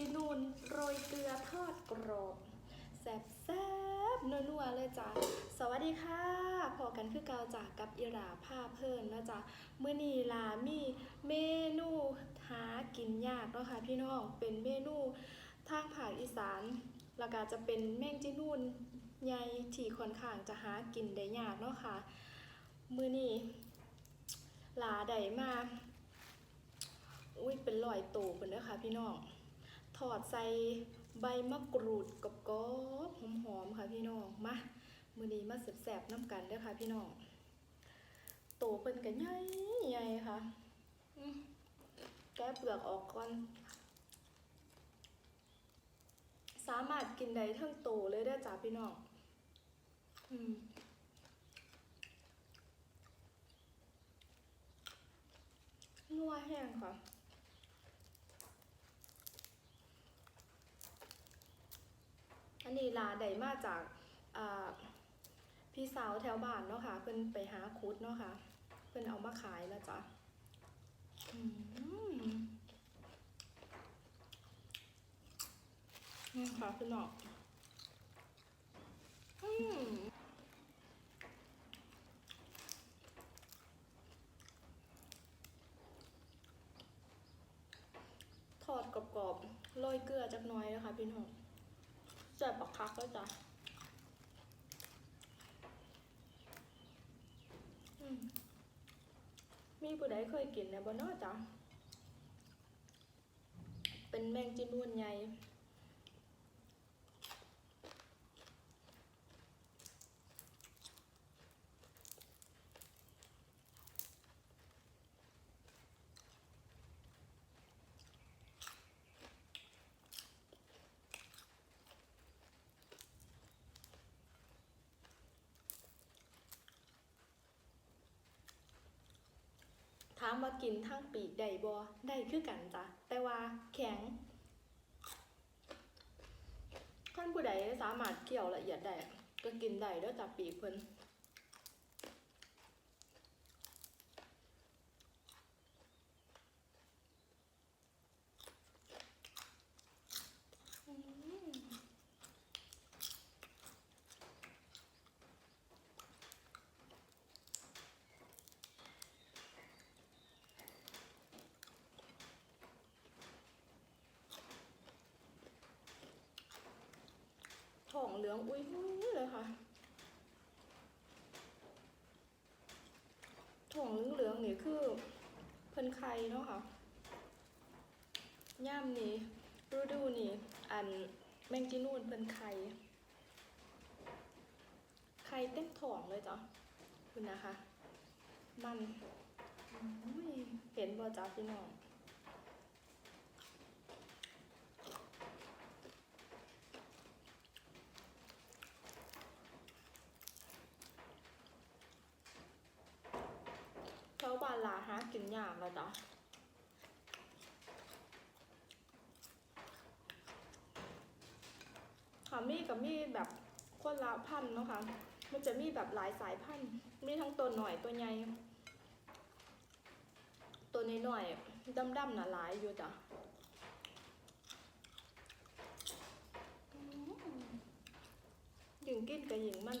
จีนูนโรยเกลือทอดกรอบแซ่บแซ่บๆนัวๆเลยจ้ะสวัสดีค่ะพอกันคือเกาจากกับอิราผ้าเพิ่นนะจ้ะเมื่อนี้ลามีเมนูหากินยากเนาะค่ะพี่น้องเป็นเมนูทางภาคอีสานแล้วก็จะเป็นแมงจีนูนใหญ่ที่ค่อนข้างจะหากินได้ยากเนาะค่ะมื้อนี้ลาได้มาอุ้ยเป็นรอยโตเป็นเด้อค่ะพี่น้อง ถอดใส่ใบมะกรูดกรอบหอมๆค่ะพี่น้องมามือนี้มาแสบๆน้ำกันเด้อค่ะพี่น้องโตเป็นกันใหญ่ใหญ่ๆค่ะแกะเปลือกออกก่อน สามารถกินได้ทั้งโตเลยได้จ้าพี่น้องอืมนัวแห้งค่ะ อันนี้ลาได้มาจากพี่สาวแถวบ้านเนาะค่ะ เพิ่นไปหาคุดเนาะค่ะ เพิ่นเอามาขายแล้วจ้ะอืมนี่ค่ะพี่น้องอืมทอดกรอบๆโรยเกลือจักหน้อยนะคะพี่น้อง ใส่ปักคักก็จ้ะมีผู้ใดเคยกินนะบ่นอจ้ะเป็นแมงจีนวนใหญ่ามว่ากินทั้งปีกได้บ่ได้คือกันจ้ะแต่ว่าแข็งขั้นผู้ใดสามารถเคี่ยวละเอียดได้ก็กินได้ด้วยจ้ะปีกเพิ่นอืม ทองเหลืองอุ้ยเลยค่ะท้องเหลืองๆนี่คือเพิ่นไข่เนาะค่ะย่ามนี้ฤดูนี่ อันแมงจีนูนเพิ่นไข่ไข่เต็มท้องเลยจ้ะคุณนะคะ มันอุ้ยเห็นบ่จ้ะพี่น้องชาวบ้าน ลาหากินยากแล้วจ้ะค่ะมีกับมีแบบคนละพันธุ์เนาะค่ะมันจะมีแบบหลายสายพันธุ์ มีทั้งตัวหน่อยตัวใหญ่ ตัวน้หน่อยๆดำๆน่ะหลายอยู่จ้ะอืมหญิงกินกับหญิงมัน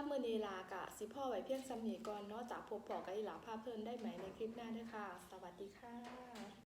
รับมือนีลากะสิพ่อไว้เพียงสำนีก่อนเนาะจากพบพอกับอีหลาภาพเพิ่นได้ไหมในคลิปหน้าด้วยค่ะ สวัสดีค่ะ